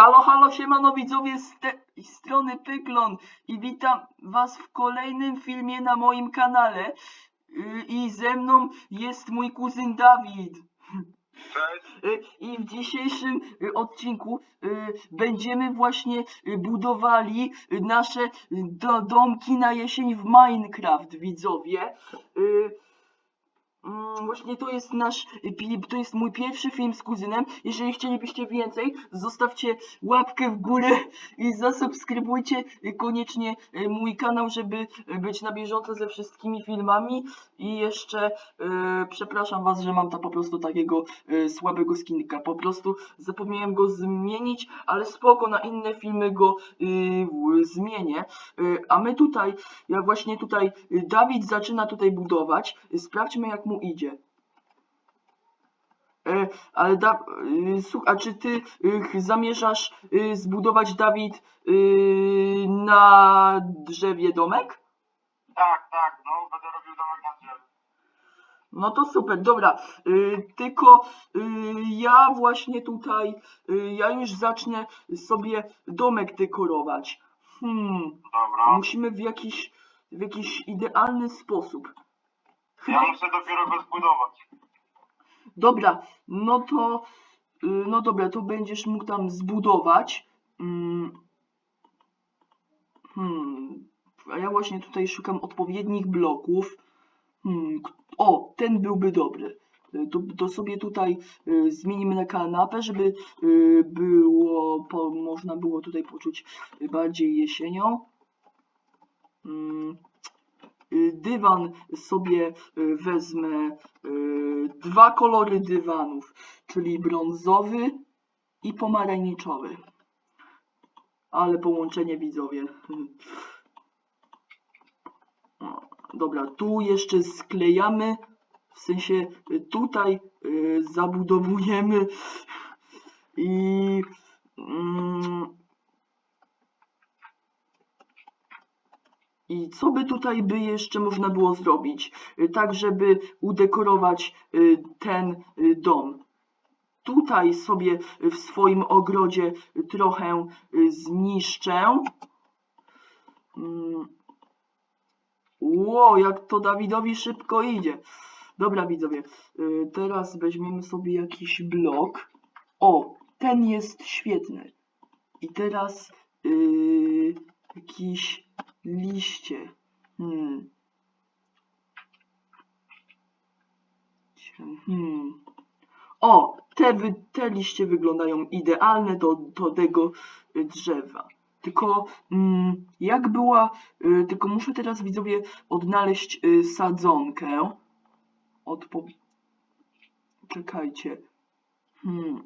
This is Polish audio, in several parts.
Halo, halo, siemano widzowie z tej strony Pyklon. I witam was w kolejnym filmie na moim kanale. Y, i ze mną jest mój kuzyn Dawid. Y, i w dzisiejszym y, odcinku będziemy właśnie budowali nasze do, domki na jesień w Minecraft widzowie Mm, Właśnie to jest nasz, to jest mój pierwszy film z kuzynem. Jeżeli chcielibyście więcej, zostawcie łapkę w górę i zasubskrybujcie koniecznie y, mój kanał, żeby być na bieżąco ze wszystkimi filmami. I jeszcze y, przepraszam was, że mam tam po prostu takiego y, słabego skinka. Po prostu zapomniałem go zmienić, ale spoko, na inne filmy go zmienię. A my tutaj, ja właśnie tutaj, Dawid zaczyna tutaj budować. Sprawdźmy jak mu idzie. E, ale da, y, słuch, a czy ty y, zamierzasz y, zbudować Dawid y, na drzewie domek? Tak, tak, no będę robił domek na drzewie. No to super, dobra. Y, tylko y, ja właśnie tutaj, y, ja już zacznę sobie domek dekorować. Hmm, Dobra. musimy w jakiś, w jakiś idealny sposób. Ja muszę dopiero go zbudować. dobra, no to, y, no dobra, to będziesz mógł tam zbudować. Mm, Hmm, a ja właśnie tutaj szukam odpowiednich bloków. Hmm, o, ten byłby dobry. Y, To, to sobie tutaj y, zmienimy na kanapę, żeby y, było, po, można było tutaj poczuć bardziej jesienią. Mm, y, dywan sobie y, wezmę y, dwa kolory dywanów, czyli brązowy i pomarańczowy. Ale połączenie widzowie. Dobra, tu jeszcze sklejamy, w sensie y, tutaj zabudowujemy i mm, i co by tutaj by jeszcze można było zrobić, y, tak żeby udekorować y, ten y, dom. Tutaj sobie w swoim ogrodzie trochę zniszczę. Mm. Ło, jak to Dawidowi szybko idzie. Dobra, widzowie, teraz weźmiemy sobie jakiś blok. O, ten jest świetny. I teraz y, jakieś liście. Hmm. Hmm. O, te, te liście wyglądają idealne do, do tego y, drzewa. Tylko mm, jak była, y, tylko muszę teraz widzowie odnaleźć y, sadzonkę. Odpo... Czekajcie. Hmm.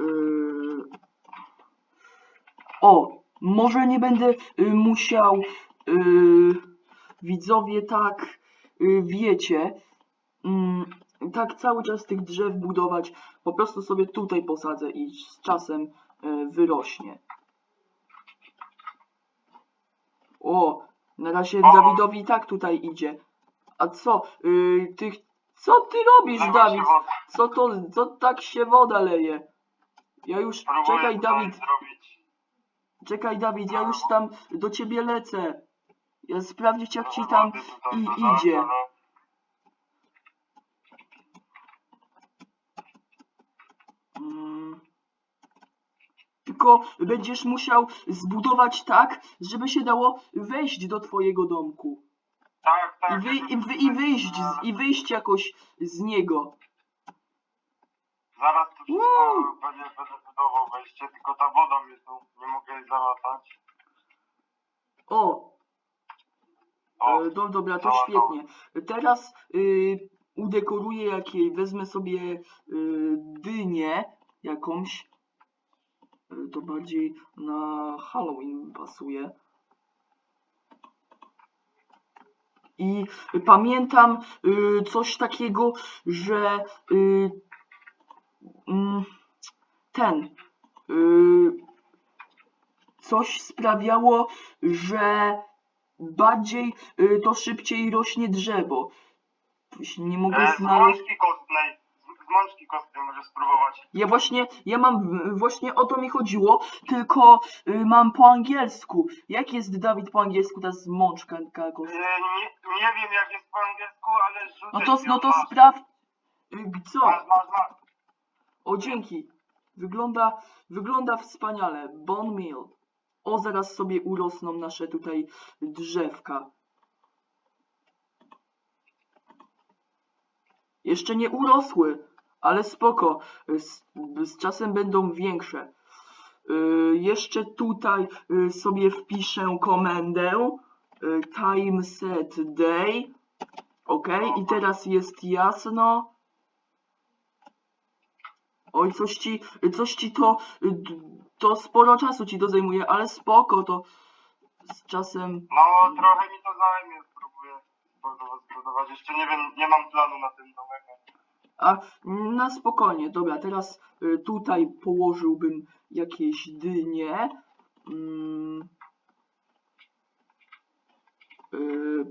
Y, o, może nie będę y, musiał y, widzowie tak y, wiecie. Mm, tak cały czas tych drzew budować, po prostu sobie tutaj posadzę i z czasem wyrośnie. O, na razie. Dawidowi i tak tutaj idzie. A co, y, ty, co ty robisz, Dawid? Co to, co tak się woda leje? Ja już, czekaj Dawid, zrobić. Czekaj Dawid, ja już tam do ciebie lecę. Ja sprawdzić jak ci tam i idzie. Mm. Tylko będziesz musiał zbudować tak, żeby się dało wejść do twojego domku. Tak, I, tak. wy, i, wy, i, wyjść, z, I wyjść jakoś z niego. Zaraz tu wszystko będzie, będę budował wejście, tylko ta woda mnie tu nie mogę jej. O, O, e, do, dobra, to załatał. świetnie. Teraz y, udekoruję jakiej, wezmę sobie y, dynię jakąś. Y, To bardziej na Halloween pasuje. I pamiętam y, coś takiego, że y, ten y, coś sprawiało, że bardziej y, to szybciej rośnie drzewo. Właśnie Nie mogę E, znaleźć. Złoński cosplay. Z- z mączki kostnej możesz spróbować. Ja właśnie, ja mam, właśnie o to mi chodziło, tylko y, mam po angielsku. Jak jest Dawid po angielsku, ta z mączka kogoś? nie, nie wiem jak jest po angielsku, ale rzucę No to, ci no ją, to masz. sprawdź. Y, co? Masz, masz, masz. O, dzięki. Wygląda, wygląda wspaniale. Bone meal. O, zaraz sobie urosną nasze tutaj drzewka. Jeszcze nie urosły, ale spoko. Z, z czasem będą większe. Y, jeszcze tutaj y, sobie wpiszę komendę y, time set day. Ok, i teraz jest jasno. Oj, coś ci, coś ci to, to sporo czasu ci to zajmuje, ale spoko, to z czasem, No trochę mi to zajmie, spróbuję zbudować-. Jeszcze nie wiem, nie mam planu na ten domek. a na spokojnie, dobra, teraz y, tutaj położyłbym jakieś dynie, mm, y,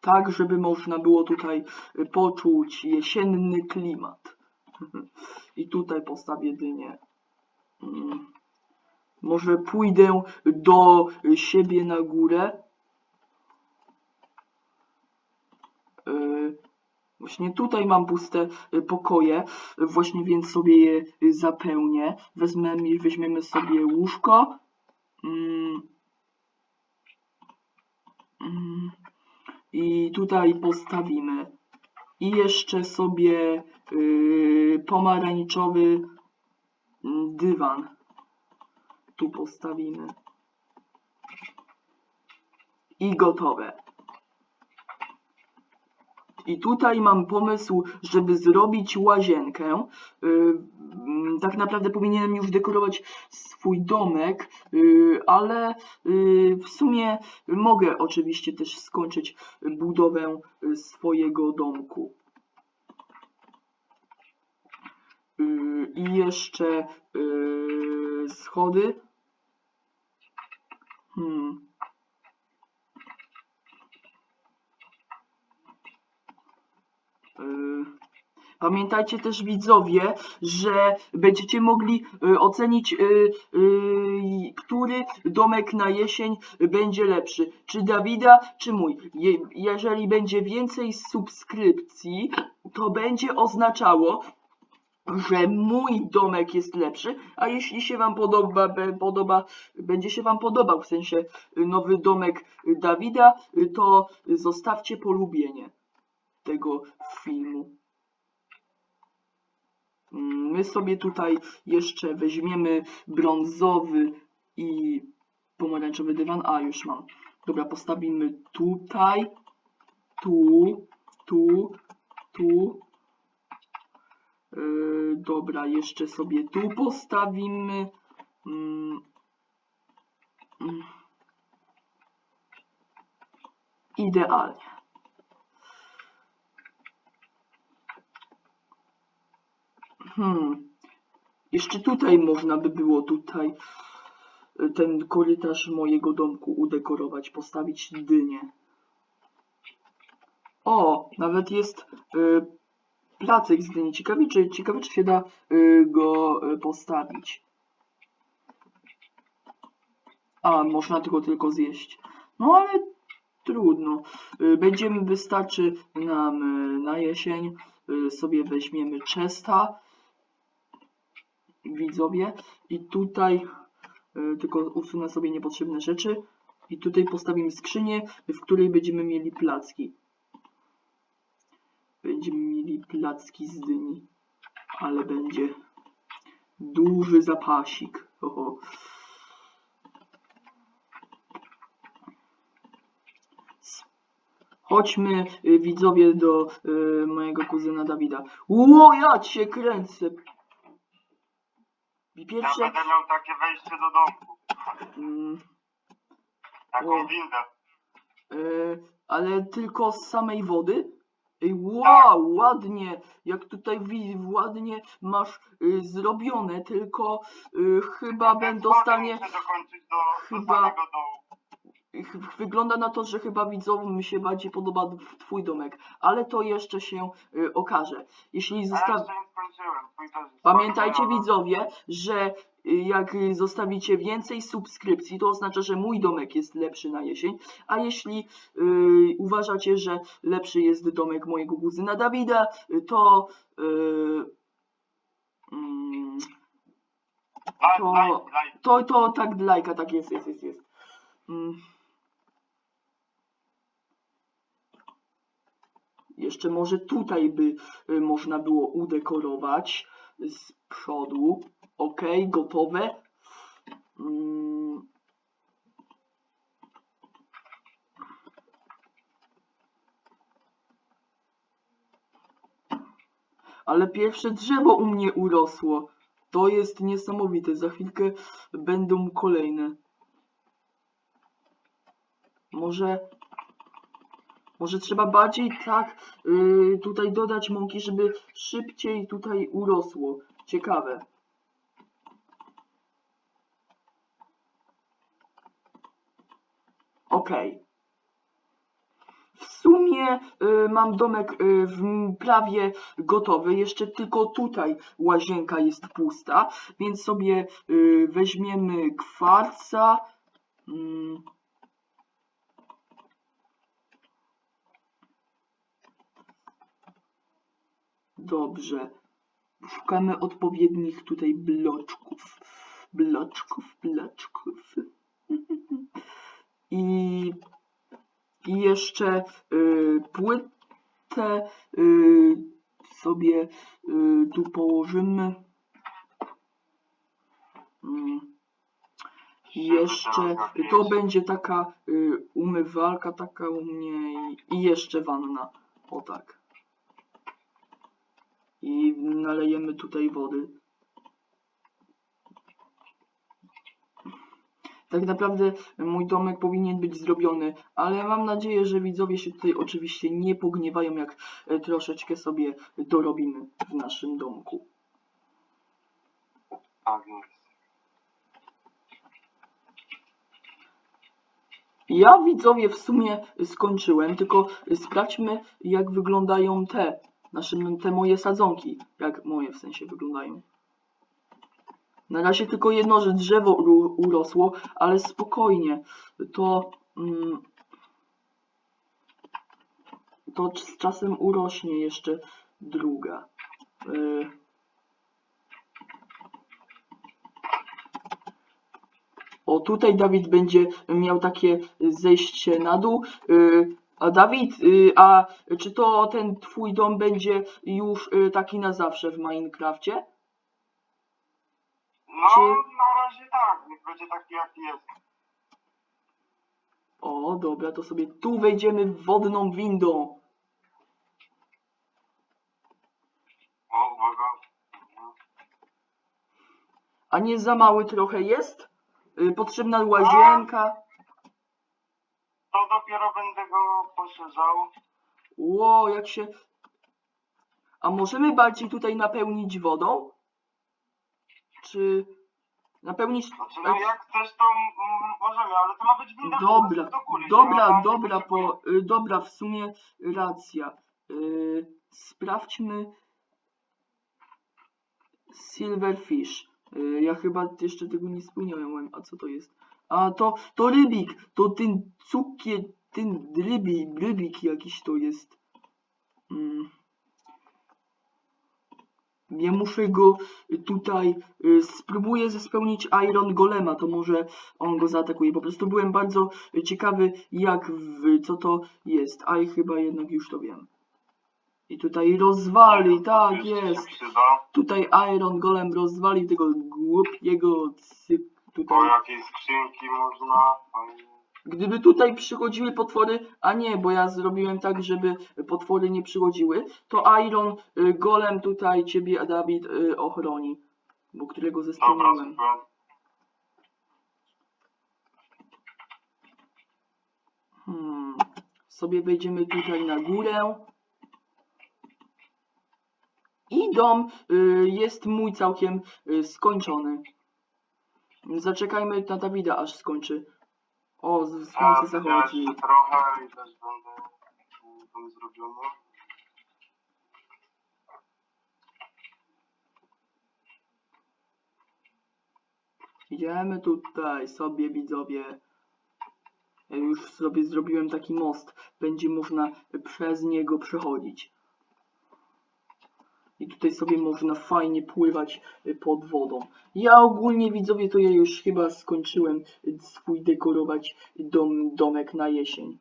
tak, żeby można było tutaj y, poczuć jesienny klimat. I tutaj postawię dynię. Mm. Może pójdę do siebie na górę. Yy, Właśnie tutaj mam puste y, pokoje, właśnie więc sobie je y, zapełnię. Wezmemy, weźmiemy sobie łóżko. Mm. Mm. I tutaj postawimy. I jeszcze sobie pomarańczowy mm, dywan. Tu postawimy. I gotowe. I tutaj mam pomysł, żeby zrobić łazienkę. Yy, mm, tak naprawdę powinienem już dekorować swój domek, yy, ale w sumie mogę oczywiście też skończyć budowę y, swojego domku. Yy, I jeszcze yy, schody. Hmm. Yy, Pamiętajcie też widzowie, że będziecie mogli y, ocenić, y, y, który domek na jesień będzie lepszy. Czy Dawida, czy mój. Je, jeżeli będzie więcej subskrypcji, to będzie oznaczało, że mój domek jest lepszy, a jeśli się wam podoba, podoba będzie się wam podobał, w sensie y, nowy domek Dawida, y, to zostawcie polubienie tego filmu. Mm, My sobie tutaj jeszcze weźmiemy brązowy i pomarańczowy dywan. A, już mam. Dobra, postawimy tutaj, tu, tu, tu. Yy, dobra, jeszcze sobie tu postawimy. Mm. Mm. Idealnie. Hmm. Jeszcze tutaj można by było tutaj y, ten korytarz mojego domku udekorować, postawić dynię. O, nawet jest y, placek z dyni. Ciekawe czy, ciekawe, czy się da y, go y, postawić. A, można tylko tylko zjeść. No ale trudno. Y, Będziemy, wystarczy nam na jesień. Sobie weźmiemy chesta widzowie i tutaj tylko usunę sobie niepotrzebne rzeczy i tutaj postawimy skrzynię, w której będziemy mieli placki. Będziemy mieli placki z dyni, ale będzie duży zapasik. Oho. Chodźmy y, widzowie do y, mojego kuzyna Dawida. Ło, ja cię kręcę. I Ja Pierwsze, będę miał takie wejście do domku. mm, Taką O. windę. y, ale tylko z samej wody? Ej, wow, ładnie, jak tutaj wi- ładnie masz y, zrobione, tylko y, chyba będę dostanie, chyba- ch- wygląda na to, że chyba widzom mi się bardziej podoba d- twój domek, ale to jeszcze się y, okaże. Jeśli A Pamiętajcie widzowie, że y, jak zostawicie więcej subskrypcji, to oznacza, że mój domek jest lepszy na jesień, a jeśli y, uważacie, że lepszy jest domek mojego kuzyna Dawida, to y, mm, to- to, to tak lajka, tak jest, jest, jest, jest. Mm. Jeszcze może tutaj by y, można było udekorować z przodu. Ok, gotowe. Mm. Ale pierwsze drzewo u mnie urosło. To jest niesamowite. Za chwilkę będą kolejne. Może. Może trzeba bardziej tak yy, tutaj dodać mąki, żeby szybciej tutaj urosło. Ciekawe. Okej. W sumie y, mam domek y, w prawie gotowy. Jeszcze tylko tutaj łazienka jest pusta, więc sobie y, weźmiemy kwarca. Mm. Dobrze. Szukamy odpowiednich tutaj bloczków. Bloczków, bloczków. I i jeszcze y, płytę y, sobie y, tu położymy. Mm. I jeszcze to będzie taka y, umywalka taka u mnie i, i jeszcze wanna. O tak. I nalejemy tutaj wody. Tak naprawdę mój domek powinien być zrobiony, ale mam nadzieję, że widzowie się tutaj oczywiście nie pogniewają, jak e, troszeczkę sobie dorobimy w naszym domku. Ja widzowie w sumie skończyłem, tylko sprawdźmy jak wyglądają te, nasze, te moje sadzonki. Jak moje w sensie wyglądają. Na razie tylko jedno, że drzewo urosło, ale spokojnie. To, mm, to z czasem urośnie jeszcze druga. Y, O, tutaj Dawid będzie miał takie zejście na dół. Y, A Dawid, y, a czy to ten twój dom będzie już y, taki na zawsze w Minecrafcie? No, Czy- na razie tak. Niech będzie taki jaki jest. O, dobra, to sobie tu wejdziemy wodną windą. O, uwaga. A nie za mały trochę jest? Y, Potrzebna łazienka. To dopiero będę go poszerzał. Ło, jak się... A możemy bardziej tutaj napełnić wodą? Czy napełnić... Znaczy, no jak chcesz, to mm, możemy, ale to ma być winda Dobra, do góry. dobra, dobra, po, y, dobra, w sumie racja. Y, sprawdźmy Silverfish. Y, ja chyba jeszcze tego nie spełniałem, a co to jest? A to, to rybik, to ten cukier, ten rybi, rybik jakiś to jest. Mm. Ja muszę go tutaj, y, spróbuję spełnić Iron Golema, to może on go zaatakuje. Po prostu byłem bardzo ciekawy, jak, w, co to jest, a i chyba jednak już to wiem. I tutaj rozwali, tak jest. Tutaj Iron Golem rozwalił tego głupiego cyk, Po tutaj. jakiej skrzynki można. Gdyby tutaj przychodziły potwory, a nie, bo ja zrobiłem tak, żeby potwory nie przychodziły, to Iron y, Golem tutaj ciebie, Dawid, y, ochroni, bo którego Dobra, zespełniłem. super. Hmm. Sobie wejdziemy tutaj na górę. I dom y, jest mój całkiem y, skończony. Zaczekajmy na Dawida, aż skończy. O, z- Ja słońce widziałem zachodzi. jeszcze trochę i też będę tam zrobiony. Idziemy tutaj sobie widzowie. Ja już sobie zrobiłem taki most. Będzie można przez niego przechodzić. I tutaj sobie można fajnie pływać y, pod wodą. Ja ogólnie widzowie to ja już chyba skończyłem y, swój dekorować dom, domek na jesień.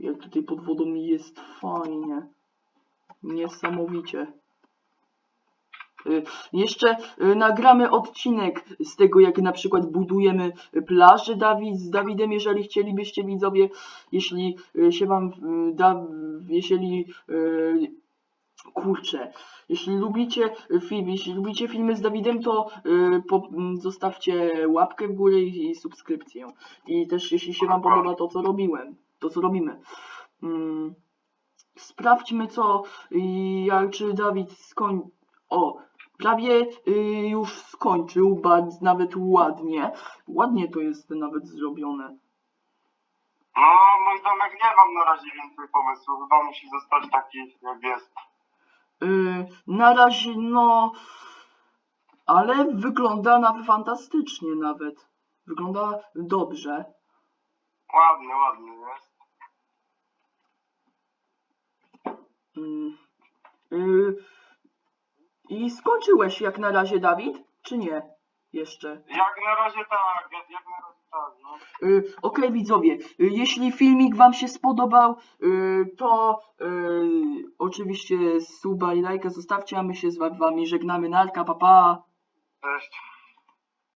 Jak tutaj pod wodą jest fajnie. Niesamowicie. Y, Jeszcze nagramy odcinek z tego, jak na przykład budujemy plażę Dawid, z Dawidem, jeżeli chcielibyście widzowie, jeśli się wam da, jeśli y, kurczę, jeśli lubicie film, jeśli lubicie filmy z Dawidem, to y, po, m, zostawcie łapkę w górę i, i subskrypcję. I też jeśli się wam podoba to, co robiłem, to co robimy. Mm, sprawdźmy co, jak czy Dawid skoń... O, prawie y, już skończył, bardzo nawet ładnie. Ładnie to jest nawet zrobione. No, mój domek nie mam na razie więcej pomysłów. Chyba musi zostać taki, jak jest. Y, na razie, no, ale wygląda nawet fantastycznie nawet. Wygląda dobrze. Ładny, ładny jest. Mm, y, I skończyłeś jak na razie, Dawid? Czy nie? Jeszcze. Jak na razie tak, jak, jak na razie tak, no. Y, Okej widzowie, y, jeśli filmik wam się spodobał, y, to y, oczywiście suba i lajka zostawcie, a my się z wami żegnamy. Narka, papa. Pa. Cześć.